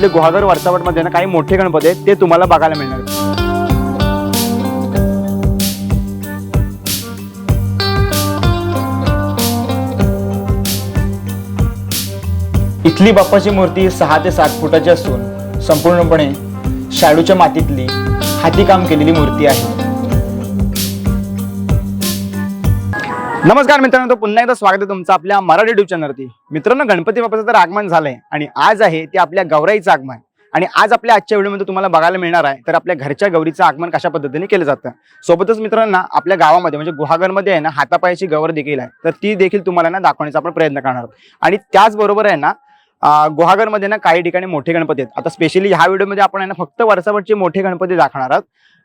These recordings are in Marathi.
आपले गुहागर वर्षावटमध्ये ना काही मोठे गणपती आहेत ते तुम्हाला बघायला मिळणार. इथली बाप्पाची मूर्ती सहा ते सात फुटाची असून संपूर्णपणे शाडूच्या मातीतली हातीकाम केलेली मूर्ती आहे. नमस्कार मित्रांनो पुन्हा एकदा स्वागत आहे तुमचं आपल्या मराठी युट्यूब चॅनलवरती मित्रांनो गणपती बाप्पाचं तर आगमन झालंय आणि आज आहे ते आपल्या गौराईचं आगमन. आणि आज आपल्या आजच्या व्हिडिओमध्ये तुम्हाला बघायला मिळणार आहे तर आपल्या घरच्या गौरीचं आगमन कशा पद्धतीने केलं जातं. सोबतच मित्रांनो आपल्या गावामध्ये म्हणजे गुहागरमध्ये आहे ना हातापायाची गौर देखील आहे. तर ती देखील तुम्हाला ना दाखवण्याचा आपण प्रयत्न करणार आहोत. आणि त्याचबरोबर आहे ना गुहागरमध्ये ना काही ठिकाणी मोठे गणपती आहेत. आता स्पेशली ह्या व्हिडिओमध्ये आपण आहे ना फक्त वर्षावरचे मोठे गणपती दाखवणार आहोत.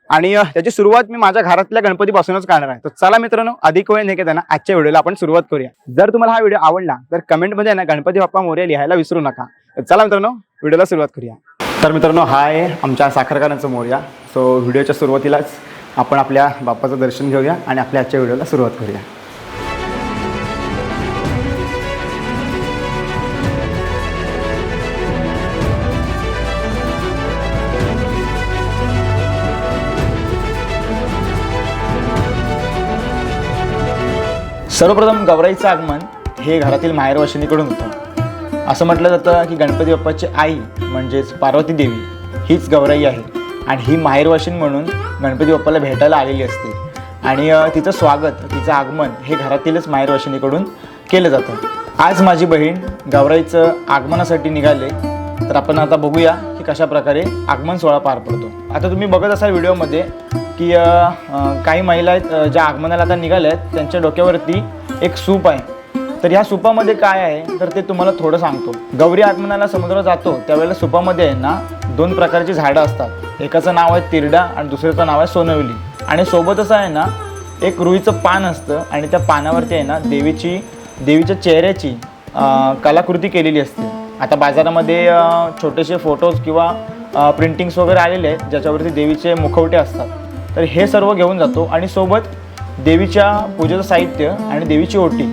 आणि त्याची सुरुवात मी माझ्या घरातल्या गणपतीपासूनच करणार आहे. तर चला मित्रांनो अधिक वेळ नाही ना आजच्या व्हिडिओला आपण सुरुवात करूया. जर तुम्हाला हा व्हिडिओ आवडला तर कमेंटमध्ये ना गणपती बाप्पा मोर्या लिहायला विसरू नका. तर चला मित्रांनो व्हिडिओला सुरुवात करूया. तर मित्रांनो हा आहे आमच्या साखरकारांचा मोर्या. सो व्हिडिओच्या सुरुवातीलाच आपण आपल्या बाप्पाचं दर्शन घेऊया आणि आपल्या आजच्या व्हिडिओला सुरुवात करूया. सर्वप्रथम गौराईचं आगमन हे घरातील माहेरवाशिनीकडून होतं. असं म्हटलं जातं की गणपती बाप्पाची आई म्हणजेच पार्वती देवी हीच गौराई आहे. आणि ही माहेरवाशीन म्हणून गणपती बाप्पाला भेटायला आलेली असते. आणि तिचं स्वागत तिचं आगमन हे घरातीलच माहेरवाशिनीकडून केलं जातं. आज माझी बहीण गौराईचं आगमनासाठी निघाले तर आपण आता बघूया की कशा प्रकारे आगमन सोहळा पार पडतो. आता तुम्ही बघत असाल व्हिडिओमध्ये की काही महिला आहेत ज्या आगमनाला आता निघाल्या आहेत त्यांच्या डोक्यावरती एक सूप आहे. तर ह्या सुपामध्ये काय आहे? तर ते तुम्हाला थोडं सांगतो. गौरी आगमनाला समुद्र जातो त्यावेळेला सुपामध्ये आहे ना दोन प्रकारची झाडं असतात. एकाचं नाव आहे तिरडा आणि दुसऱ्याचं नाव आहे सोनवली. आणि सोबतच आहे ना एक रुईचं पान असतं आणि त्या पानावरती आहे ना देवीची देवीच्या चेहऱ्याची कलाकृती केलेली असते. आता बाजारामध्ये छोटेसे फोटोज किंवा प्रिंटिंग्स वगैरे आलेले आहेत ज्याच्यावरती देवीचे मुखवटे असतात. तर हे सर्व घेऊन जातो आणि सोबत देवीच्या पूजेचं साहित्य आणि देवीची ओटी.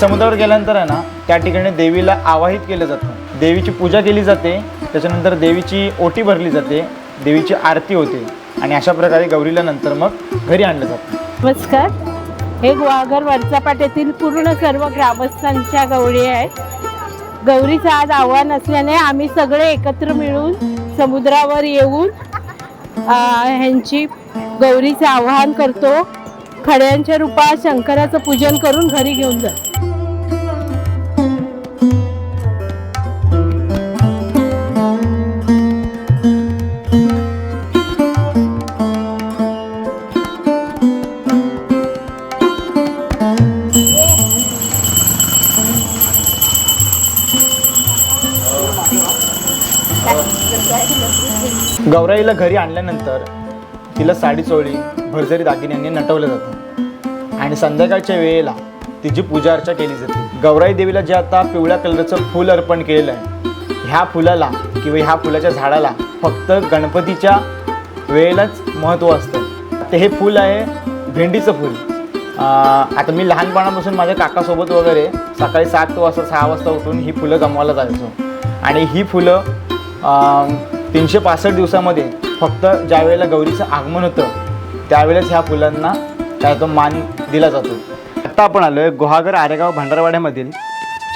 समुद्रावर गेल्यानंतर आहे ना त्या ठिकाणी देवीला आवाहित केलं जातं. देवीची पूजा केली जाते त्याच्यानंतर देवीची ओटी भरली जाते देवीची आरती होते आणि अशा प्रकारे गौरीला नंतर मग घरी आणलं जातं. नमस्कार. हे ग्वाघर वरचापाट्यातील पूर्ण सर्व ग्रामस्थांच्या गौरी आहेत. गौरीचं आज आव्हान असल्याने आम्ही सगळे एकत्र मिळून समुद्रावर येऊन ह्यांची गौरीचं आवाहन करतो. खड्यांच्या रूपात शंकराचं पूजन करून घरी घेऊन जातो. गौराईला घरी आणल्यानंतर तिला साडी चोळी भरझरी दागिन्यांनी नटवलं जातं. आणि संध्याकाळच्या वेळेला तिची पूजा अर्चा केली जाते. गौराई देवीला जे आता पिवळ्या कलरचं फूल अर्पण केलेलं आहे ह्या फुलाला किंवा ह्या फुलाच्या झाडाला फक्त गणपतीच्या वेळेलाच महत्त्व असतं. ते हे फूल आहे भेंडीचं फूल. आता मी लहानपणापासून माझ्या काकासोबत वगैरे सकाळी सात वाजता सहा वाजता उठून ही फुलं जमवायला जायचो. आणि ही फुलं तीनशे पासष्ट दिवसामध्ये फक्त ज्या वेळेला गौरीचं आगमन होतं त्यावेळेस ह्या फुलांना काय तो मान दिला जातो. आत्ता आपण आलो आहे गुहागर आरेगाव भंडारवाड्यामधील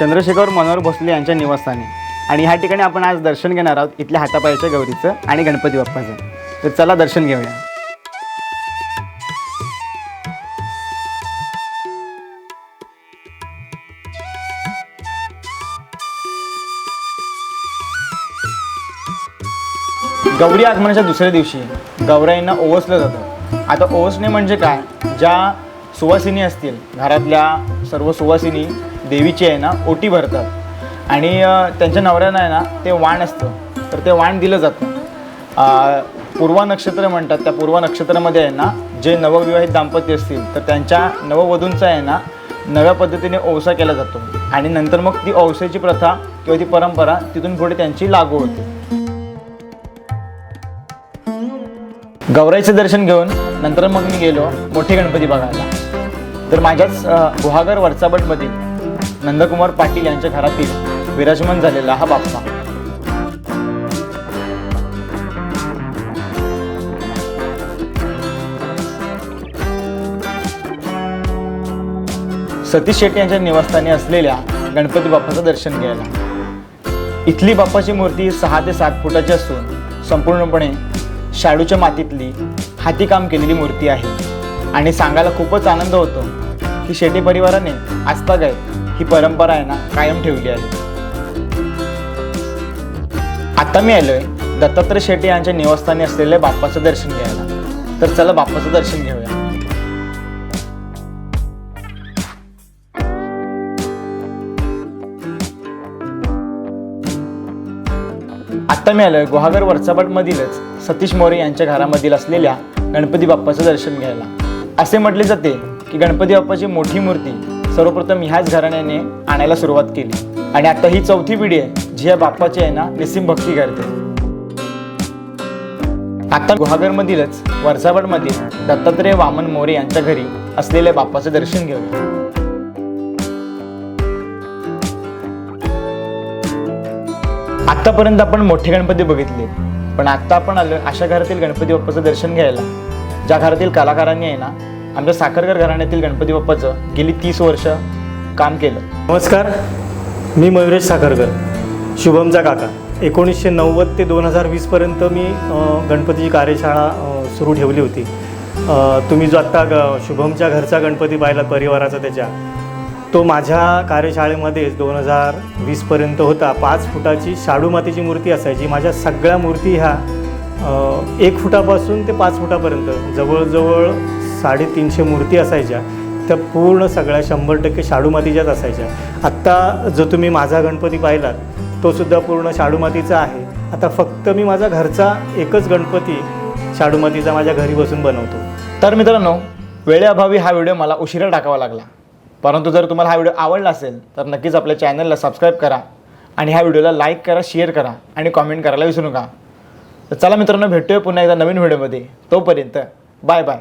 चंद्रशेखर मनोहर भोसले यांच्या निवासस्थानी. आणि ह्या ठिकाणी आपण आज दर्शन घेणार आहोत इथल्या हातापायाच्या गौरीचं आणि गणपती बाप्पाचं. तर चला दर्शन घेऊया. गौरी आगमनाच्या दुसऱ्या दिवशी गौराईंना ओवसलं जातं. आता ओवसणे म्हणजे काय? ज्या सुवासिनी असतील घरातल्या सर्व सुवासिनी देवीची आहे ना ओटी भरतात. आणि त्यांच्या नवऱ्यांना आहे ना ते वाण असतं. तर ते वाण दिलं जातं. पूर्वा नक्षत्र म्हणतात. त्या पूर्वा नक्षत्रामध्ये आहे ना जे नवविवाहित दाम्पत्य असतील तर त्यांच्या नववधूंचा आहे ना नव्या पद्धतीने ओवसा केला जातो. आणि नंतर मग ती ओवसेची प्रथा किंवा ती परंपरा तिथून पुढे त्यांची लागू होते. गौराईचं दर्शन घेऊन नंतर मग मी गेलो मोठे गणपती बघायला. तर माझ्याच गुहागर वरचाबटमधील नंदकुमार पाटील यांच्या घरातील विराजमान झालेला हा बाप्पा. सतीश शेट्टी यांच्या निवासस्थानी असलेल्या गणपती बाप्पाचं दर्शन घ्यायला. इथली बाप्पाची मूर्ती सहा ते सात फुटाची असून संपूर्णपणे शाडूच्या मातीतली हातीकाम केलेली मूर्ती आहे. आणि सांगायला खूपच आनंद होतो की शेट्टी परिवाराने आजतागाय ही परंपरा आहे ना कायम ठेवली आहे. आता मी आलोय दत्तात्रय शेट्टी यांच्या निवासस्थानी असलेल्या बाप्पाचं दर्शन घ्यायला. तर चला बाप्पाचं दर्शन घेऊया. आत्ता मी आलोय गुहागर वरचापटमधीलच सतीश मोरे यांच्या घरामधील असलेल्या गणपती बाप्पाचं दर्शन घ्यायला. असे म्हटले जाते की गणपती बाप्पाची मोठी मूर्ती सर्वप्रथम ह्याच घराण्याने आणायला सुरुवात केली. आणि आता ही चौथी पिढी आहे जी या बाप्पाची आहे ना निस्सिम भक्ती करते. आता गुहागरमधीलच वरसावडमधील दत्तात्रय वामन मोरे यांच्या घरी असलेल्या बाप्पाचं दर्शन घेऊया. आतापर्यंत आपण मोठे गणपती बघितले. पण आत्ता आपण आलो अशा घरातील गणपती बाप्पाचं दर्शन घ्यायला. ज्या घरातील कलाकारांनी आहे ना आमच्या साखरकर घराण्यातील गणपती बाप्पाचं गेली तीस वर्ष काम केलं. नमस्कार मी मयुरेश साखरकर शुभमचा काका. एकोणीसशे नव्वद ते दोन हजार वीसपर्यंत मी गणपतीची कार्यशाळा सुरू ठेवली होती. तुम्ही जो आत्ता ग शुभमच्या घरचा गणपती पाहिला परिवाराचा त्याच्या तो माझ्या कार्यशाळेमध्येच दोन हजार वीसपर्यंत होता. पाच फुटाची शाडू मातीची मूर्ती असायची. माझ्या सगळ्या मूर्ती ह्या एक फुटापासून ते पाच फुटापर्यंत जवळजवळ साडेतीनशे मूर्ती असायच्या. त्या पूर्ण सगळ्या शंभर टक्के शाडू मातीच्याच असायच्या. आत्ता जो तुम्ही माझा गणपती पाहिलात तो सुद्धा पूर्ण शाडू मातीचा आहे. आता फक्त मी माझा घरचा एकच गणपती शाडू मातीचा माझ्या घरी बसून बनवतो. तर मित्रांनो वेळेअभावी हा व्हिडिओ मला उशिरा टाकावा लागला. परंतु जर तुम्हाला हा व्हिडिओ आवडला असेल तर नक्कीच आपल्या चॅनलला सबस्क्राईब करा आणि ह्या व्हिडिओला लाईक करा शेअर करा आणि कॉमेंट करायला विसरू नका. तर चला मित्रांनो भेटूया पुन्हा एकदा नवीन व्हिडिओमध्ये. तोपर्यंत बाय बाय.